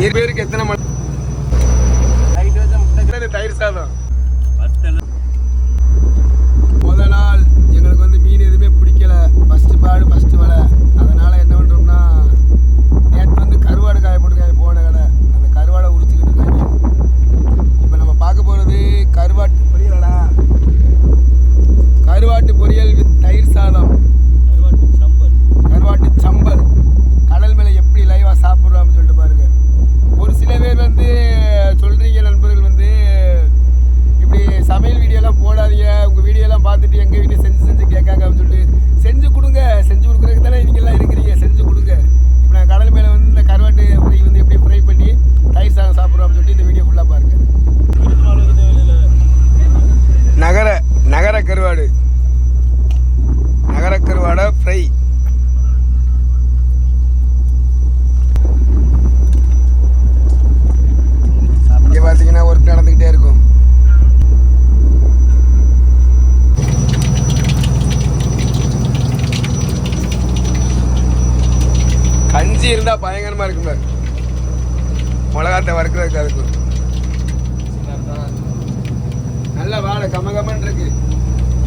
மீன் பேருக்கு எத்தனை மணி தயிர் சாதம் முத நாள் எங்களுக்கு வந்து மீன் எதுவுமே பிடிக்கல ஃபர்ஸ்ட் பாடு ஃபர்ஸ்ட் வலை அதனால என்ன பண்றோம்னா நேற்று வந்து கருவாடு காய போட்டு காய போன கடை அந்த கருவாடை உரிச்சுக்கிட்டு இருக்காங்க இப்போ நம்ம பார்க்க போறது கருவாட்டு பொரியலடா கருவாட்டு பொரியல் வித் தயிர் சாதம் கருவாட்டு சம்பல் கடல் மேலே எப்படி லைவாக சாப்பிட்றோம்னு சொல்லிட்டு பாருங்க ஒரு சில பேர் வந்து சொல்கிறீங்க நண்பர்கள் வந்து இப்படி சமையல் வீடியோலாம் போடாதீங்க உங்கள் வீடியோலாம் பார்த்துட்டு எங்கள் வீடியோ செஞ்சு செஞ்சு கேட்காங்க அப்படின்னு சொல்லிட்டு செஞ்சு கொடுங்க செஞ்சு கொடுக்குறதுக்கு தானே நீங்கள்லாம் இருக்கிறீங்க செஞ்சு கொடுங்க இப்போ நான் கடல் மேலே வந்து இந்த கருவாட்டு ஃப்ரை வந்து எப்படி ஃப்ரை பண்ணி தயிர் சாதம் சாப்பிட்றோம் அப்படின்னு சொல்லிட்டு இந்த வீடியோ ஃபுல்லாக பாருங்க நகர நகர கருவாடு நகர கருவாடை ஃப்ரை இங்கே பார்த்தீங்கன்னா ஒர்க் நடந்துக்கிட்டே இருக்கும் கஞ்சி இருந்தா பயங்கரமா இருக்கும்ல மிளகாத்தை வறுக்கிறதுக்கு அதுக்கு. நல்ல வாடை கம கமன்னு இருக்கு.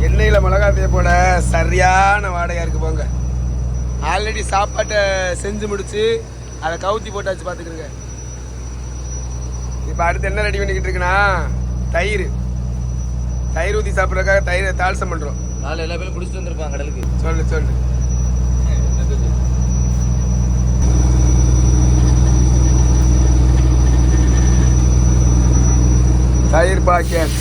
எண்ணெயில மிளகாத்தைய போட சரியான வாடையா இருக்கு போங்க. ஆல்ரெடி சாப்பாட்டை செஞ்சு முடிச்சு அதை கவுத்தி போட்டாச்சு பார்த்துக்கிறங்க இப்போ அடுத்து என்ன ரெடி பண்ணிக்கிட்டு இருக்குன்னா தயிர். தயிர் ஊற்றி சாப்பிட்றதுக்காக தயிரை தாளசம் பண்ணுறோம் நாலு எல்லா பேரும் குடிச்சிட்டு வந்திருப்பாங்க கடலுக்கு. சொல்லு சொல்லு. தயிர் பாக்கெட்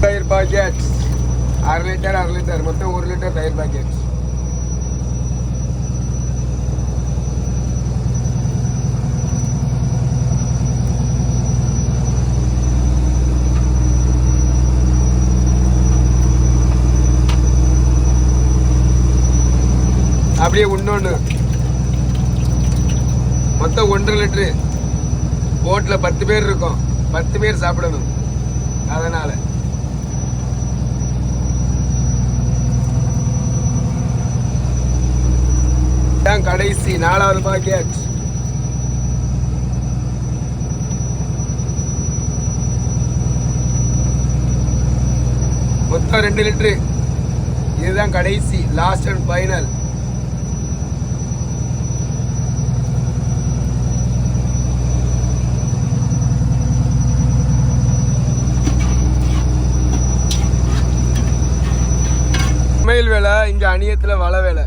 தயிர் பாக்கெட் அரை லிட்டர் அரை லிட்டர் மொத்தம் ஒரு அப்படியே இன்னொன்று மொத்தம் ஒன்றரை லிட்டரு போட்டில் பத்து பேர் இருக்கும். பத்து பேர் சாப்பிடணும். அதனால். இதான் கடைசி நாலாவது பாக்கெட் மொத்தம் ரெண்டு லிட்டரு. இதுதான் கடைசி லாஸ்ட் அண்ட் ஃபைனல் சமையல் வேலை இங்க அணியத்துல வலை வேலை.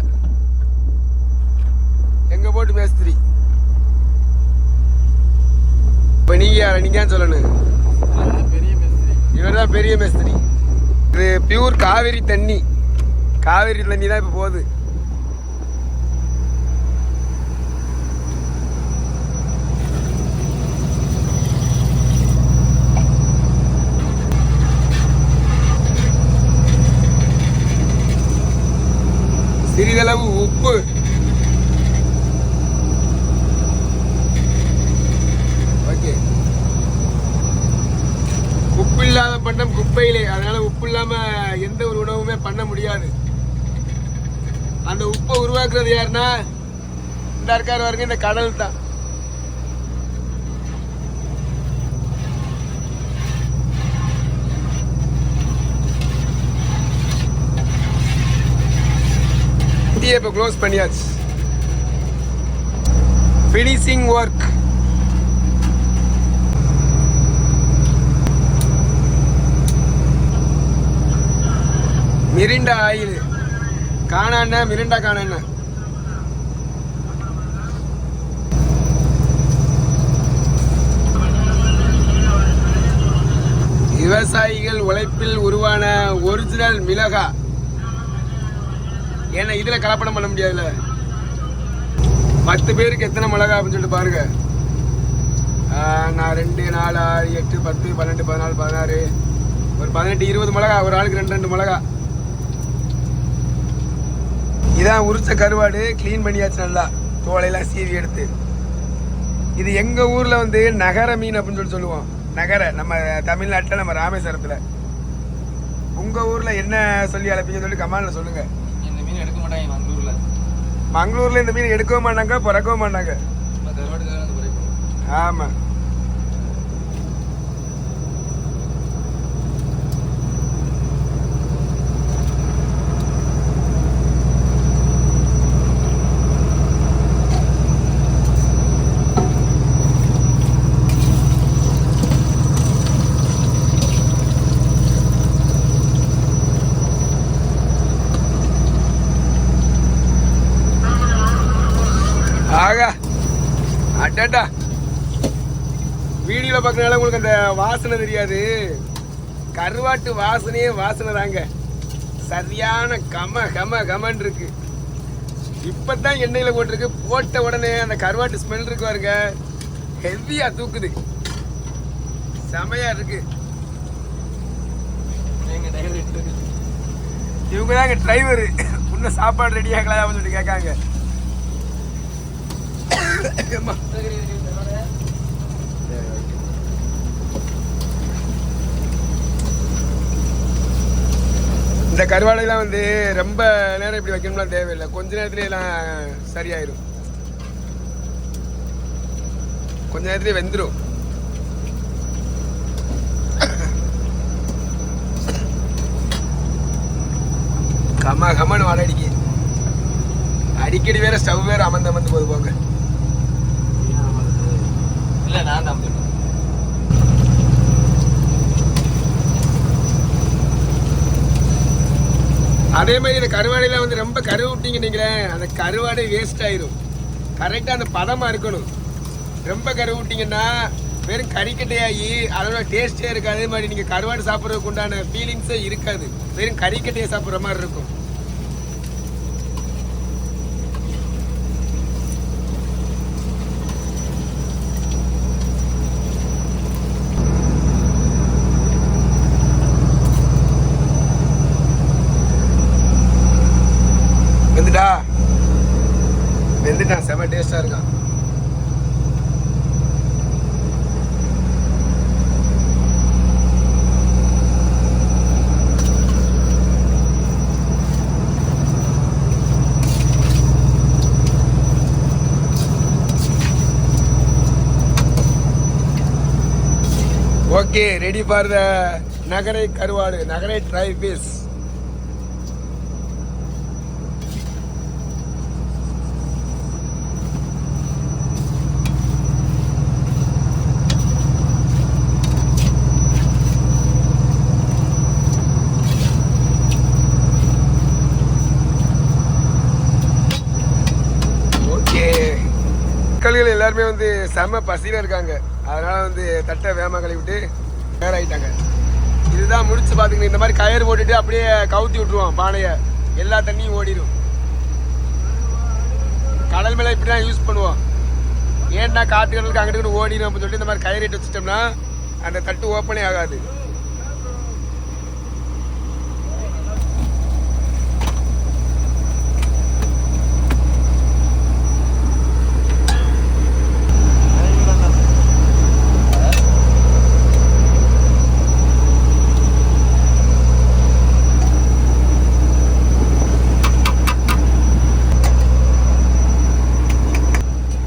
எங்க போட்டு மேஸ்திரி இப்ப நீங்க யார்? சொல்லணும்? இவர் தான் பெரிய மேஸ்திரி. இது பியூர் காவேரி தண்ணி. காவேரி தண்ணி தான் இப்ப போகுது சிறிதளவு உப்பு ஓகே உப்பு இல்லாத பண்ணம் குப்பையிலே. அதனால உப்பு இல்லாம எந்த ஒரு உணவுமே பண்ண முடியாது. அந்த உப்பை உருவாக்குறது யாருன்னா இந்த இருக்காரு வரைக்கும் இந்த கடல் தான். இப்போ க்ளோஸ் பண்ணியாச்சு. Finishing work Mirinda oil. காணாண்ண Mirinda காணாண்ண விவசாயிகள் உழைப்பில் உருவான ஒரிஜினல் மிளகா. ஏன்னா இதுல கலப்படம் பண்ண முடியாதுல்ல? பத்து பேருக்கு எத்தனை மிளகா அப்படின்னு சொல்லிட்டு பாருங்க. ஆஹ் நான் ரெண்டு நாலு ஆறு எட்டு பத்து பன்னெண்டு பதினாலு பதினாறு ஒரு பதினெட்டு இருபது மிளகா ஒரு ஆளுக்கு ரெண்டு ரெண்டு மிளகா. இதான் உரிச்ச கருவாடு க்ளீன் பண்ணியாச்சு நல்லா. தோலையெல்லாம் சீவி எடுத்து. இது எங்க ஊர்ல வந்து நகர மீன் அப்படின்னு சொல்லி சொல்லுவோம். நகர நம்ம தமிழ்நாட்டுல நம்ம ராமேஸ்வரத்துல. உங்க ஊர்ல என்ன சொல்லி அழைப்பீங்கன்னு சொல்லி கமாண்ட்ல சொல்லுங்க. இந்த மீன் எடுக்க மாட்டாங்க மங்களூர்ல. மங்களூர்ல இந்த மீன் எடுக்கவும் மாட்டாங்க பிறக்கவும் மாட்டாங்க. நம்ம கருவாடு தான் குறைப்போம் ஆமா ஆகா அடடா. வீடியோவில் பார்க்கறனால உங்களுக்கு அந்த வாசனை தெரியாது. கருவாட்டு வாசனையே வாசனை தாங்க. சரியான கம கம கமன் இருக்கு. இப்பதான் எண்ணெயில் போட்டிருக்கு. போட்ட உடனே அந்த கருவாட்டு ஸ்மெல் இருக்கு பாருங்க. ஹெவியாக தூக்குது. செமையாக இருக்கு. இவங்க தாங்க டிரைவரு இன்னும் சாப்பாடு ரெடி ஆகலாம் அப்படின்னு சொல்லி கேட்காங்க. இந்த கருவாடைலாம் வந்து ரொம்ப நேரம் இப்படி வைக்கணும்லாம் தேவையில்லை. கொஞ்ச நேரத்துல எல்லாம் சரியாயிரும். கொஞ்ச நேரத்துலயே வெந்துடும் கம கமன்னு வாடை அடிக்கு. அடிக்கடி வேற ஸ்டவ் வேற அமர்ந்து அமர்ந்து போது போங்க. இல்லை நான் தான் போயிட்டேன் அதே மாதிரி இந்த கருவாடையில வந்து ரொம்ப கருவு விட்டீங்க நினைக்கிறேன். அந்த கருவாடை வேஸ்ட் ஆயிரும். கரெக்டாக அந்த பதமா இருக்கணும். ரொம்ப கருவு விட்டீங்கன்னா வெறும் கறிக்கட்டையாகி அதோட டேஸ்டே இருக்காது. அதே மாதிரி நீங்க கருவாடு சாப்பிட்றதுக்கு உண்டான ஃபீலிங்ஸே இருக்காது. வெறும் கறிக்கட்டையை சாப்பிட்ற மாதிரி இருக்கும். வெந்துட்டான் செம டேஸ்டா இருக்கான். ஓகே ரெடி ஃபார் த நகரை கருவாடு நகரை ட்ரை பீஸ் ஓகே மக்கள்கள் எல்லாருமே வந்து செம பசியில் இருக்காங்க. அதனால வந்து தட்டை வேகமாக கழுவிட்டு வேற ஆயிட்டாங்க இதுதான் முடிச்சு பார்த்துக்கணும் இந்த மாதிரி கயிறு போட்டுட்டு அப்படியே கவுத்தி விட்டுருவோம் பானையை. எல்லா தண்ணியும் ஓடிடும் கடல் மேலே இப்படி தான் யூஸ் பண்ணுவோம் ஏன்னா காட்டு கடலுக்கு அங்கிட்டு ஓடிடும் அப்படின்னு சொல்லிட்டு இந்த மாதிரி கயிறு இட்டு வச்சிட்டோம்னா அந்த தட்டு ஓப்பனே ஆகாது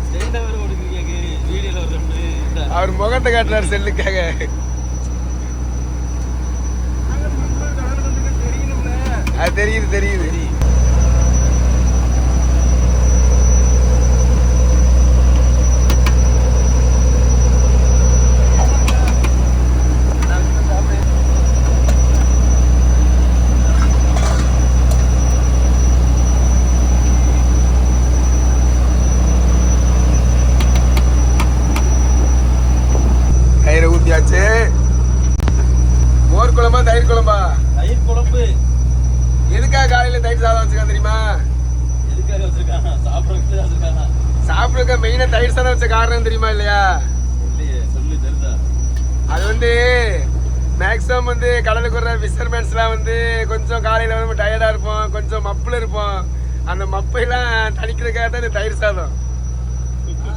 ஸ்டேண்டா வேற ஓடுறீங்க வீடியோல ஒரு ரெண்டு இந்த அவர் காட்டுறாரு செல்லுக்காக. அது தெரியுது தெரியுது தயிரை ஊத்தியாச்சு மோர் குழம்பா தயிர் குழம்பா தயிர் குழம்பு எதுக்காக காலையில தயிர் சாதம் வச்சிருக்கான் தெரியுமா? எதுக்காக சாப்பிடுக்க மெயினா தயிர் சாதம் வச்ச காரணம் தெரியுமா இல்லையா? அது வந்து மேக்ஸிமம் வந்து கடலுக்கு வர்ற ஃபிஷர்மேன்ஸ்லாம் வந்து கொஞ்சம் காலையில் வந்து டயர்டாக இருப்போம் கொஞ்சம் மப்பில் இருப்போம். அந்த மப்பையெல்லாம் தணிக்கிறதுக்காக தான் இந்த தயிர் சாதம்.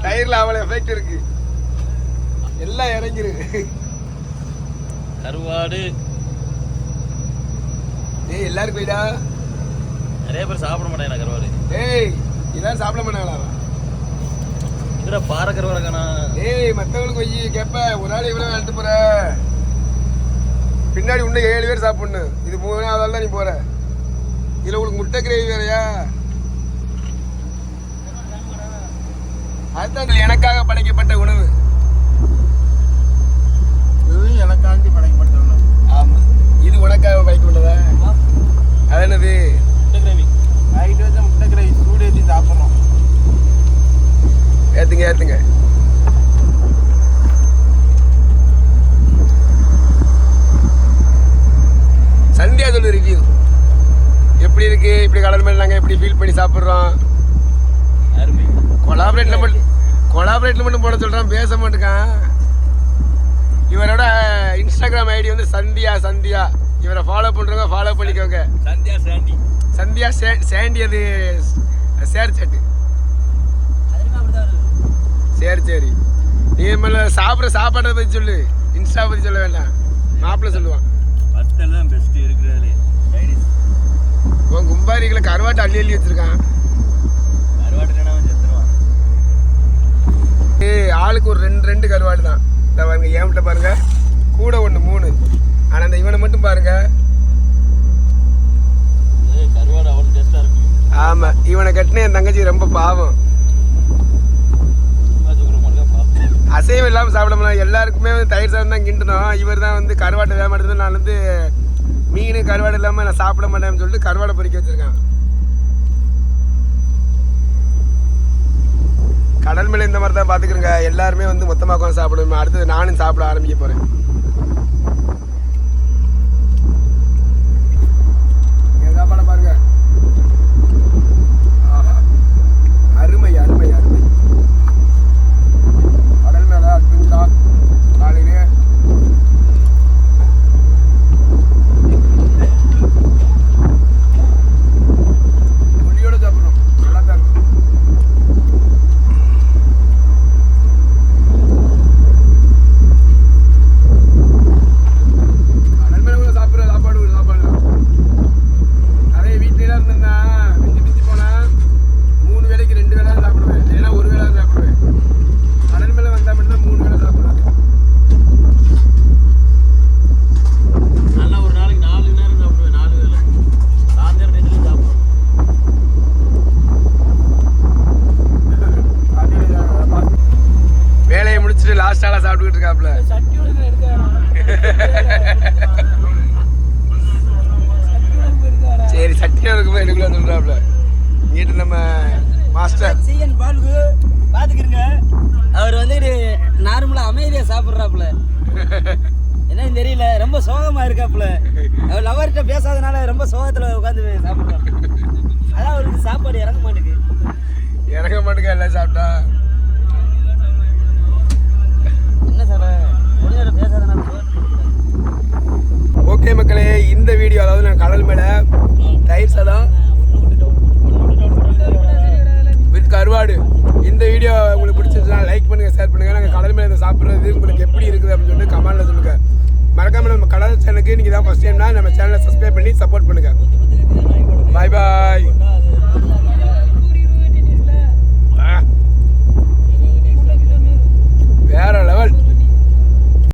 தயிர்ல அவ்வளோ எஃபெக்ட் இருக்கு. எல்லாம் இறங்கிரு. கருவாடு. ஏய் எல்லாரும் போயிடா. நிறைய பேர் சாப்பிட மாட்டேன் கருவாடு. ஏய் இதான் சாப்பிட மாட்டாங்களா? இதுல பாறை கருவாடு காணா ஏய் மற்றவங்களுக்கு போய் கேட்ப ஒரு ஆள் இவ்வளோ எடுத்து போற? பின்னாடி இன்னும் ஏழு பேர் சாப்பிடணும். இது மூணாவது தான் நீ போற. இதுல உங்களுக்கு முட்டை கிரேவி வேறையா? அதுதான் எனக்காக படைக்கப்பட்ட உணவு. இது எனக்காண்டி படைக்கப்பட்ட உணவு. ஆமா. இது உனக்காக படைக்கப்பட்டதா? அது என்னது முட்டை கிரேவி நைட்டு வச்ச முட்டை ஏற்றி சாப்பிட்றோம் ஏத்துங்க ஏத்துங்க. சந்தியா சொல்லு ரிவ்யூ எப்படி இருக்கு? இப்படி கடல் மேல நாங்க எப்படி ஃபீல் பண்ணி சாப்பிடுறோம்? அருமை. கொலாபரேட்ல மட்டும் கொலாபரேட்ல மட்டும் போட சொல்றான் பேச மாட்டேங்கான். இவரோட இன்ஸ்டாகிராம் ஐடி வந்து சந்தியா சந்தியா. இவரை ஃபாலோ பண்றவங்க ஃபாலோ பண்ணிக்கோங்க. சந்தியா சாண்டி. சந்தியா சே- சேண்டி அது சேர் சேட்டு. சரி சரி. நீ மேல சாப்பிட்ற சாப்பாட்டை பத்தி சொல்லு. இன்ஸ்டா பத்தி சொல்ல வேண்டாம். மாப்பிள்ள சொல்லுவான். பெஸ்ட் இருக்கிறதுலே சைனீஸ் உன் கும்பாரிகளை கருவாட்டு அள்ளி அள்ளி வச்சிருக்கான். ஏய் ஆளுக்கு ஒரு ரெண்டு ரெண்டு கருவாடு தான். இந்த பாருங்க ஏன்கிட்ட பாருங்க. கூட ஒன்று மூணு. ஆனால் இந்த இவனை மட்டும் பாருங்க ஏய், கருவாடு அவ்வளோ டேஸ்ட்டாக ஆமா ஆமாம் இவனை கட்டின என் தங்கச்சி ரொம்ப பாவம். அசைவம் இல்லாமல் சாப்பிட முடியல எல்லாருக்குமே வந்து தயிர் சாதம் தான் கிண்டணும். இவர் தான் வந்து கருவாட்டை வேக மாட்டேது நான் வந்து மீன் கருவாடு இல்லாமல் நான் சாப்பிட மாட்டேன்னு சொல்லிட்டு கருவாடை பொறிக்க வச்சிருக்கேன். கடல் மேலே இந்த மாதிரி தான் பார்த்துக்கிறேங்க எல்லாருமே வந்து மொத்தமாக உட்காந்து சாப்பிடுவோம். அடுத்தது நானும் சாப்பிட ஆரம்பிக்க போகிறேன் என் சாப்பாடை பாருங்க ஆஹா. அருமை அருமை அருமை கடல் மேலே அட்வென்ச்சரா காலையிலே புளியோட சாப்பிட்றோம் நல்லா தான் இருக்கும் கடல் மேலே கூட சாப்பிட்ற சாப்பாடு ஒரு சாப்பாடு தான் நிறைய வீட்டிலாம் இருந்தேன்னா மிஞ்சி மிஞ்சி போனால் மூணு வேளைக்கு ரெண்டு வேளை தான் சாப்பிடுவேன் இல்லைன்னா ஒரு வேளை தான் சாப்பிடுவேன் கடல் மேலே வந்தால் மட்டும் மூணு வேளை சாப்பிடுவேன் நல்லா ஒரு நாளைக்கு நாலு நேரம் சாப்பிடுவேன் நாலு வேளை சாயந்தரம் நேரத்துலையும் சாப்பிடுவேன் வேலையை முடிச்சுட்டு லாஸ்ட் ஆளாக சாப்பிட்டுக்கிட்டு இருக்காப்புல சரி சட்டியாக இருக்கும்போது எனக்குள்ள சொல்கிறாப்புல வீட்டு நம்ம மாஸ்டர் சிஎன் பால்கு பாத்துக்கிறங்க அவர் வந்து நார்மலா அமைதியா சாப்பிடுறாப்புல என்னன்னு தெரியல ரொம்ப சோகமா இருக்காப்புல அவர் லவர்கிட்ட பேசாதனால ரொம்ப சோகத்துல உட்காந்து சாப்பிடுறாரு அதான் அவருக்கு சாப்பாடு இறங்க மாட்டேங்குது இறங்க மாட்டுங்க எல்லாம் சாப்பிட்டா என்ன கொஞ்ச நேரம் பேசாதனால ஓகே மக்களே இந்த வீடியோ அதாவது நான் கடல் மேலே தயிர் சாதம் வித் கருவாடு இந்த வீடியோ உங்களுக்கு பிடிச்சிருச்சுன்னா லைக் பண்ணுங்க ஷேர் பண்ணுங்க நாங்கள் கடல் மேலே சாப்பிட்றது உங்களுக்கு எப்படி இருக்குது அப்படின்னு சொல்லிட்டு கமெண்ட்ல சொல்லுங்க மறக்காமல் நம்ம கடல் சேனலுக்கு நீங்கள் தான் ஃபஸ்ட் டைம்னா நம்ம சேனலை சப்ஸ்கிரைப் பண்ணி சப்போர்ட் பண்ணுங்க. பாய் பாய் வேற லெவல்